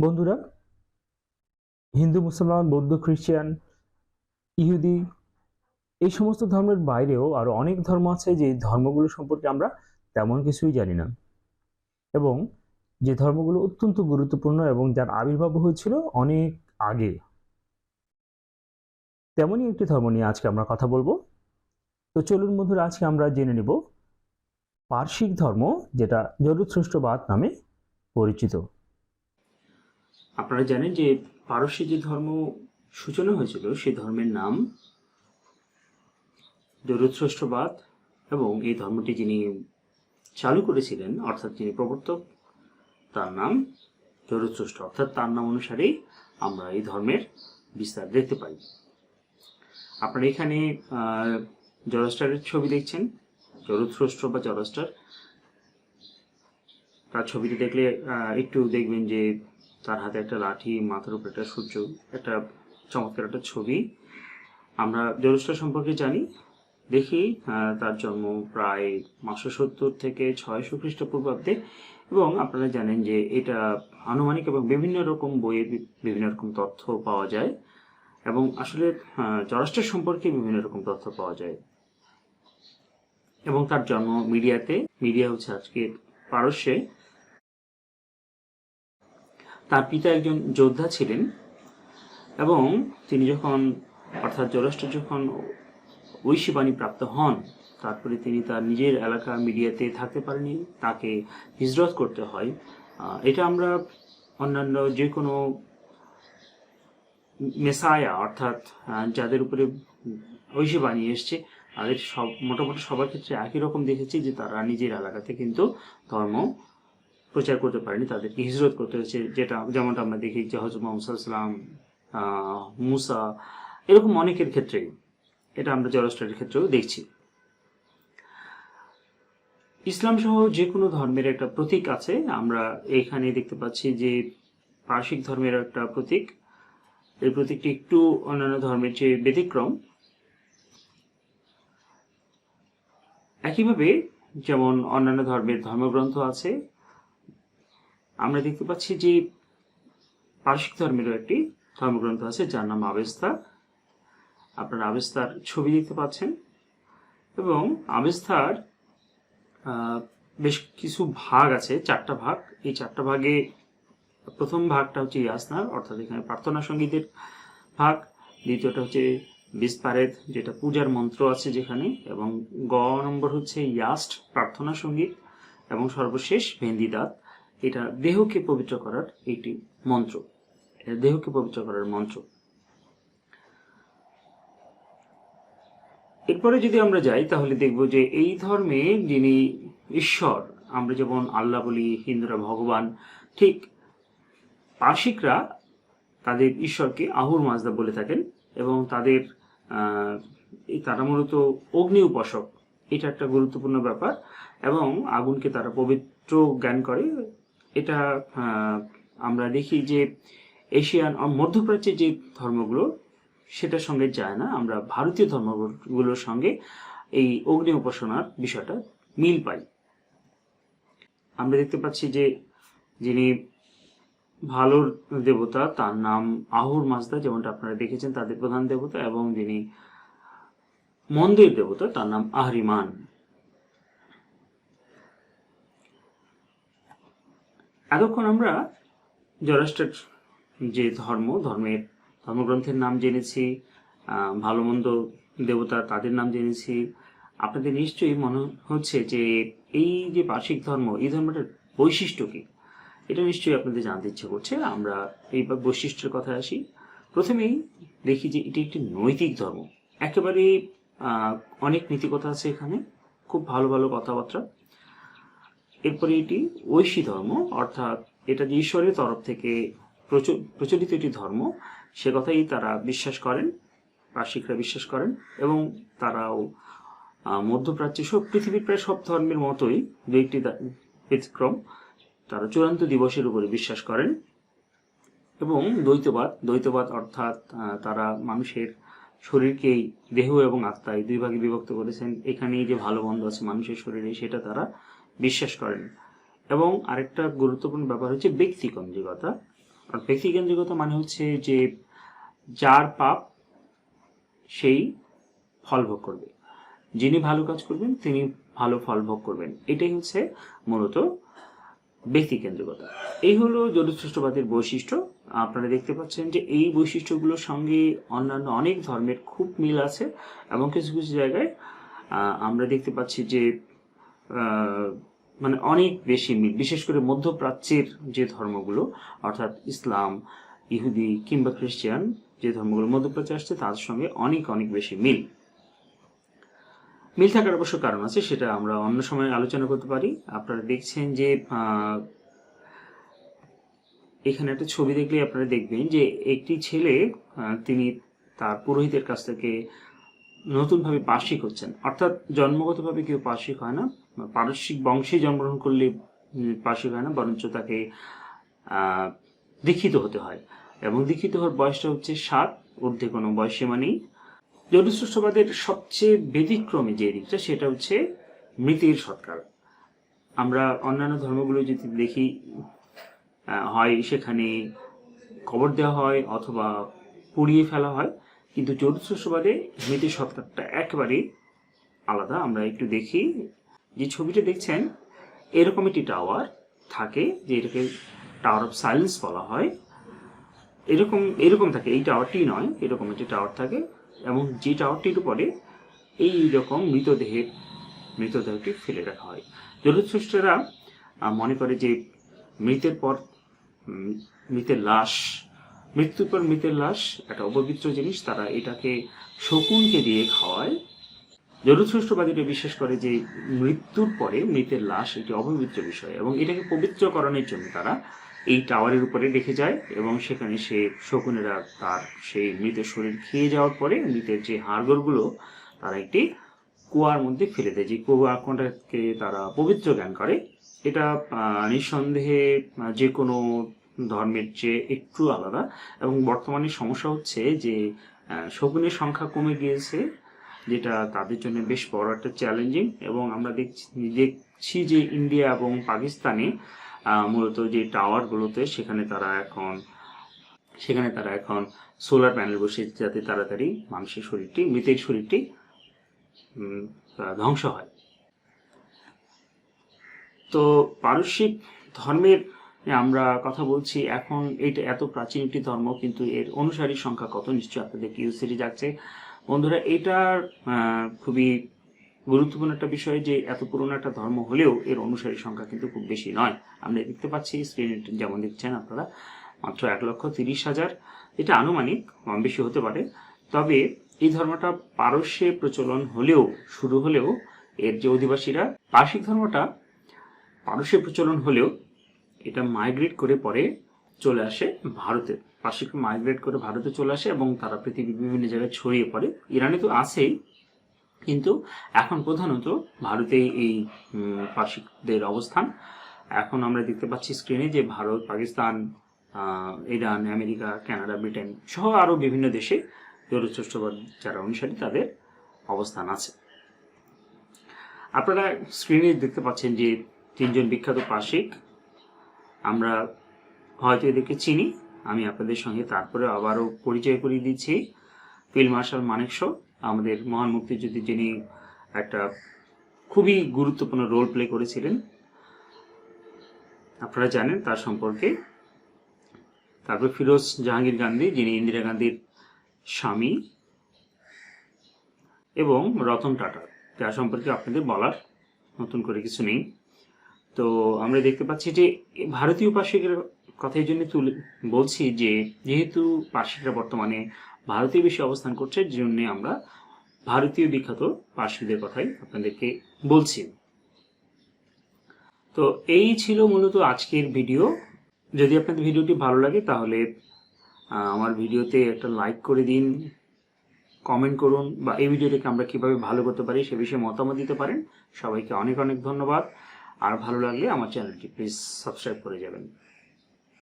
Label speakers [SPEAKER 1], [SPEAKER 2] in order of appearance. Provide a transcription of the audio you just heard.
[SPEAKER 1] বন্ধুরা, হিন্দু, মুসলমান, বৌদ্ধ, খ্রিস্টান, ইহুদি, এই সমস্ত ধর্মের বাইরেও আরও অনেক ধর্ম আছে যে ধর্মগুলো সম্পর্কে আমরা তেমন কিছুই জানি না। এবং যে ধর্মগুলো অত্যন্ত গুরুত্বপূর্ণ এবং যার আবির্ভাব হয়েছিল অনেক আগে। তেমনই একটি ধর্ম নিয়ে আজকে আমরা কথা বলব। তো চলুন বন্ধুরা, আজকে আমরা জেনে নেব পার্শ্বিক ধর্ম, যেটা জরুৎসৃষ্টবাদ নামে পরিচিত। আপনারা জানেন যে পারস্যে যে ধর্ম সূচনা হয়েছিল, সেই ধর্মের নাম জরুৎসৃষ্টবাদ এবং এই ধর্মটি যিনি চালু করেছিলেন, অর্থাৎ যিনি প্রবর্তক, তার নাম জরুৎসৃষ্ট অর্থাৎ তার নাম অনুসারেই আমরা এই ধর্মের বিস্তার দেখতে পাই। আপনারা এখানে জরস্টারের ছবি দেখছেন? জরুৎসৃষ্ট বা জরস্টার তার ছবিটি দেখলে একটু দেখবেন যে তার হাতে একটা লাঠি, মাথার উপর একটা সূর্য, একটা চমৎকার একটা ছবি। আমরা জরুস্টার সম্পর্কে জানি। দেখি তার জন্ম প্রায় পাঁচশো সত্তর থেকে ছয়শো খ্রিস্টপূর্বাব্দে এবং আপনারা জানেন যে এটা আনুমানিক এবং বিভিন্ন রকম বইয়ে বিভিন্ন রকম তথ্য পাওয়া যায় এবং আসলে জরস্টার সম্পর্কে বিভিন্ন রকম তথ্য পাওয়া যায়। এবং তার জন্ম মিডিয়াতে, মিডিয়া হচ্ছে আজকে পারস্যে। তার পিতা একজন যোদ্ধা ছিলেন এবং তিনি যখন, অর্থাৎ জরস্টার যখন ঐশীবাণী প্রাপ্ত হন, তারপরে তিনি তার নিজের এলাকা মিডিয়াতে থাকতে পারেনি তাকে হিজরত করতে হয় এটা আমরা অন্যান্য যে কোনো মেসায়া, অর্থাৎ যাদের উপরে ঐশী বাণী এসছে, তাদের সব, মোটামুটি সবার ক্ষেত্রে একই রকম দেখেছি যে তারা নিজের এলাকাতে কিন্তু ধর্ম প্রচার করতে পারেনি, তাদেরকে হিজরত করতে হয়েছে, যেটা, যেমনটা আমরা দেখি যে হজরত মোহাম্মদ মুসা, এরকম অনেকের ক্ষেত্রেই, এটা আমরা জরস্টারের ক্ষেত্রেও দেখছি। ইসলাম সহ যে কোনো ধর্মের একটা প্রতীক আছে, আমরা এখানে দেখতে পাচ্ছি যে পার্শ্বিক ধর্মের একটা প্রতীক, এই প্রতীকটি একটু অন্যান্য ধর্মের চেয়ে ব্যতিক্রম। একইভাবে যেমন অন্যান্য ধর্মের ধর্মগ্রন্থ আছে আমরা দেখতে পাচ্ছি যে পার্শ্বিক ধর্মেরও একটি ধর্মগ্রন্থ আছে, যার নাম আবেস্তা। আপনারা আবেস্তার ছবি দেখতে পাচ্ছেন। এবং আবেস্তার বেশ কিছু ভাগ আছে, চারটা ভাগ। এই চারটা ভাগে প্রথম ভাগটা হচ্ছে ইয়াসনার, অর্থাৎ এখানে প্রার্থনা সঙ্গীতের ভাগ। দ্বিতীয়টা হচ্ছে বিস্পারেদ, যেটা পূজার মন্ত্র আছে যেখানে। এবং গ নম্বর হচ্ছে ইয়াস্ট, প্রার্থনা সংগীত। এবং সর্বশেষ ভেন্দিদাত। এটা দেহকে পবিত্র করার একটি মন্ত্র। দেহকে পবিত্র করার মন্ত্র। এরপরে যদি আমরা যাই, তাহলে দেখব যে এই ধর্মে যিনি ঈশ্বর, আমরা যেমন আল্লাহ বলি, হিন্দুরা ভগবান, ঠিক পার্শিকরা তাদের ঈশ্বরকে আহুর মাজদা বলে থাকেন এবং তাদের তারা মূলত অগ্নি উপাসক। এটা একটা গুরুত্বপূর্ণ ব্যাপার এবং আগুনকে তারা পবিত্র জ্ঞান করে। এটা আমরা দেখি যে এশিয়ান মধ্যপ্রাচ্যের যে ধর্মগুলো, সেটার সঙ্গে যায় না। আমরা ভারতীয় ধর্মগুলোর সঙ্গে এই অগ্নি উপাসনার বিষয়টা মিল পাই। আমরা দেখতে পাচ্ছি যে যিনি ভালোর দেবতা, তার নাম আহুর মাজদা যেমনটা আপনারা দেখেছেন, তাদের প্রধান দেবতা, এবং যিনি মন্দির দেবতা, তার নাম আহরিমান। এতক্ষণ আমরা জরাষ্ট্রের যে ধর্ম, ধর্মের ধর্মগ্রন্থের নাম জেনেছি ভালো মন্দ দেবতা তাদের নাম জেনেছি। আপনাদের নিশ্চয়ই মনে হচ্ছে যে এই যে বার্ষিক ধর্ম, এই ধর্মটার বৈশিষ্ট্য কি? এটা নিশ্চয়ই আপনাদের জানতে ইচ্ছে করছে। আমরা এই বৈশিষ্ট্যের কথায় আসি। প্রথমেই দেখি যে এটি একটি নৈতিক ধর্ম। একেবারে অনেক নীতিকথা আছে এখানে। খুব ভালো ভালো কথাবার্তা। এরপরে এটি ঐশী ধর্ম, অর্থাৎ এটা যে ঈশ্বরের তরফ থেকে প্রচ- প্রচলিত একটি ধর্ম, সে কথাই তারা বিশ্বাস করেন পার্শ্বিকরা বিশ্বাস করেন, এবং তারাও মধ্যপ্রাচ্যে সব পৃথিবীর প্রায় সব ধর্মের মতোই দু একটি ব্যতিক্রম, তারা চূড়ান্ত দিবসের উপরে বিশ্বাস করেন, এবং দ্বৈতবাদ দ্বৈতবাদ অর্থাৎ তারা মানুষের শরীরকেই, দেহ এবং আত্মায় দুই ভাগে বিভক্ত করেছেন। এখানেই যে ভালো মন্দ আছে মানুষের শরীরে, সেটা তারা বিশ্বাস করেন। এবং আরেকটা গুরুত্বপূর্ণ ব্যাপার হচ্ছে ব্যক্তিকন্দ্রিকতা। আর ব্যক্তিকেন্দ্রিকতা মানে হচ্ছে যে যার পাপ সেই ফল ভোগ করবে। যিনি ভালো কাজ করবেন, তিনি ভালো ফল ভোগ করবেন। এটাই হচ্ছে মূলত ব্যক্তিকেন্দ্রিকতা। এই হলো জলশ্রেষ্ঠবাদের বৈশিষ্ট্য। আপনারা দেখতে পাচ্ছেন যে এই বৈশিষ্ট্যগুলোর সঙ্গে অন্যান্য অনেক ধর্মের খুব মিল আছে। এবং কিছু কিছু জায়গায় আমরা দেখতে পাচ্ছি যে মানে অনেক বেশি মিল, বিশেষ করে মধ্যপ্রাচ্যের যে ধর্মগুলো, অর্থাৎ ইসলাম, ইহুদি কিংবা খ্রিস্টান যে ধর্মগুলো মধ্যপ্রাচ্যে আসছে তাদের সঙ্গে অনেক অনেক বেশি মিল। মিল থাকার অবশ্য কারণ আছে, সেটা আমরা অন্য সময় আলোচনা করতে পারি। আপনারা দেখছেন যে এখানে একটা ছবি দেখলে আপনারা দেখবেন যে একটি ছেলে তিনি তার পুরোহিতের কাছ থেকে নতুনভাবে পার্শ্বিক হচ্ছেন। অর্থাৎ জন্মগতভাবে কেউ পার্শ্বিক হয় না পারস্যিক বংশে জন্মগ্রহণ করলে পার্শ্বিক হয় না, বরঞ্চ তাকে দীক্ষিত হতে হয়। এবং দীক্ষিত হওয়ার বয়সটা হচ্ছে সাত, ঊর্ধ্বে কোনো বয়সীমা নেই। জ্যোতিষবাদের সবচেয়ে ব্যতিক্রমী যে দিকটা, সেটা হচ্ছে মৃতের সৎকার। আমরা অন্যান্য ধর্মগুলো যদি দেখি হয় সেখানে কবর দেওয়া হয় অথবা পুড়িয়ে ফেলা হয় কিন্তু চতুর্থ জ্যোতিষবাদে মৃতের সৎকারটা একেবারে আলাদা। আমরা একটু দেখি। যে ছবিটা দেখছেন, এরকম একটি টাওয়ার থাকে, যে এটাকে টাওয়ার অফ সাইলেন্স বলা হয়। এরকম এরকম থাকে। এই টাওয়ারটি নয়, এরকম একটি টাওয়ার থাকে। এবং যে টাওয়ারটির উপরে এই রকম মৃতদেহের, মৃতদেহটি ফেলে রাখা হয়। জলদস্রষ্টারা মনে করে যে মৃতের পর মৃতের লাশ মৃত্যুর পর মৃতের লাশ, একটা অপবিত্র জিনিস, তারা এটাকে শকুনকে দিয়ে খাওয়ায়। জলদস্রষ্টবাদীরা বিশ্বাস করে যে মৃত্যুর পরে মৃতের লাশ এটি অপবিত্র বিষয় এবং এটাকে পবিত্রকরণের জন্য তারা এই টাওয়ারের উপরে রেখে যায় এবং সেখানে সে শকুনেরা তার সেই মৃতের শরীর খেয়ে যাওয়ার পরে মৃতের যে হাড়গোড়গুলো, তারা একটি কুয়ার মধ্যে ফেলে দেয়। যে কুয়া কোনটাকে তারা পবিত্র জ্ঞান করে, এটা নিঃসন্দেহে যে কোনো ধর্মের চেয়ে একটু আলাদা। এবং বর্তমানে সমস্যা হচ্ছে যে শকুনের সংখ্যা কমে গিয়েছে, যেটা তাদের জন্য বেশ বড় একটা চ্যালেঞ্জিং এবং আমরা দেখছি দেখছি যে ইন্ডিয়া এবং পাকিস্তানে মূলত যে টাওয়ারগুলোতে সেখানে তারা এখন, সেখানে তারা এখন সোলার প্যানেল বসে যাতে তাড়াতাড়ি মানুষের শরীরটি, মৃতের শরীরটি ধ্বংস হয়। তো পারস্যিক ধর্মের আমরা কথা বলছি, এখন এটা এত প্রাচীন একটি ধর্ম, কিন্তু এর অনুসারীর সংখ্যা কত নিশ্চয়ই আপনাদের কিউসিটি যাচ্ছে। বন্ধুরা, এটার খুবই গুরুত্বপূর্ণ একটা বিষয় যে এত পুরনো একটা ধর্ম হলেও এর অনুসারী সংখ্যা কিন্তু খুব বেশি নয়। আমরা দেখতে পাচ্ছি স্ক্রিনে যেমন দেখছেন আপনারা, মাত্র এক লক্ষ তিরিশ হাজার। এটা আনুমানিক, কম বেশি হতে পারে। তবে এই ধর্মটা পারস্যে প্রচলন হলেও, শুরু হলেও এর যে অধিবাসীরা পার্শ্বিক ধর্মটা পারস্যে প্রচলন হলেও এটা মাইগ্রেট করে পরে চলে আসে ভারতে। পার্শ্বিক মাইগ্রেট করে ভারতে চলে আসে এবং তারা পৃথিবীর বিভিন্ন জায়গায় ছড়িয়ে পড়ে। ইরানে তো আছেই, কিন্তু এখন প্রধানত ভারতে এই পার্শ্বিকদের অবস্থান। এখন আমরা দেখতে পাচ্ছি স্ক্রিনে যে Bharat, Pakistan Iran, America, Canada, Britain সহ আরও বিভিন্ন দেশে জোরস্রষ্টবাদ যারা অনুসারী তাদের অবস্থান আছে। আপনারা স্ক্রিনে দেখতে পাচ্ছেন যে তিনজন বিখ্যাত পার্শ্বিক আমরা হয়তো এদেরকে চিনি। আমি আপনাদের সঙ্গে তারপরে আবারও পরিচয় করিয়ে দিচ্ছি। ফিল্ড মার্শাল মানেকশ আমাদের মহান মুক্তিযুদ্ধে যিনি একটা খুবই গুরুত্বপূর্ণ রোল প্লে করেছিলেন। আপনারা জানেন তার সম্পর্কে। তারপর ফিরোজ জাহাঙ্গীর গান্ধী, যিনি ইন্দিরা গান্ধীর স্বামী। এবং রতন টাটা, যার সম্পর্কে আপনাদের বলার নতুন করে কিছু নেই। তো আমরা দেখতে পাচ্ছি যে ভারতীয় পার্শ্বিকের কথা এই জন্য তুলে বলছি যে, যেহেতু পার্শ্বিকরা বর্তমানে ভারতীয় বেশি অবস্থান করছে জন্য আমরা ভারতীয় বিখ্যাত পার্শ্বিকদের কথাই আপনাদেরকে বলছি। তো এই ছিল মূলত আজকের ভিডিও। যদি আপনাদের ভিডিওটি ভালো লাগে, তাহলে আমার ভিডিওতে একটা লাইক করে দিন, কমেন্ট করুন, বা এই ভিডিওটাকে আমরা কীভাবে ভালো করতে পারি সে বিষয়ে মতামত দিতে পারেন। সবাইকে অনেক অনেক ধন্যবাদ। আর ভালো লাগলে আমার চ্যানেলটি প্লিজ সাবস্ক্রাইব করে যাবেন।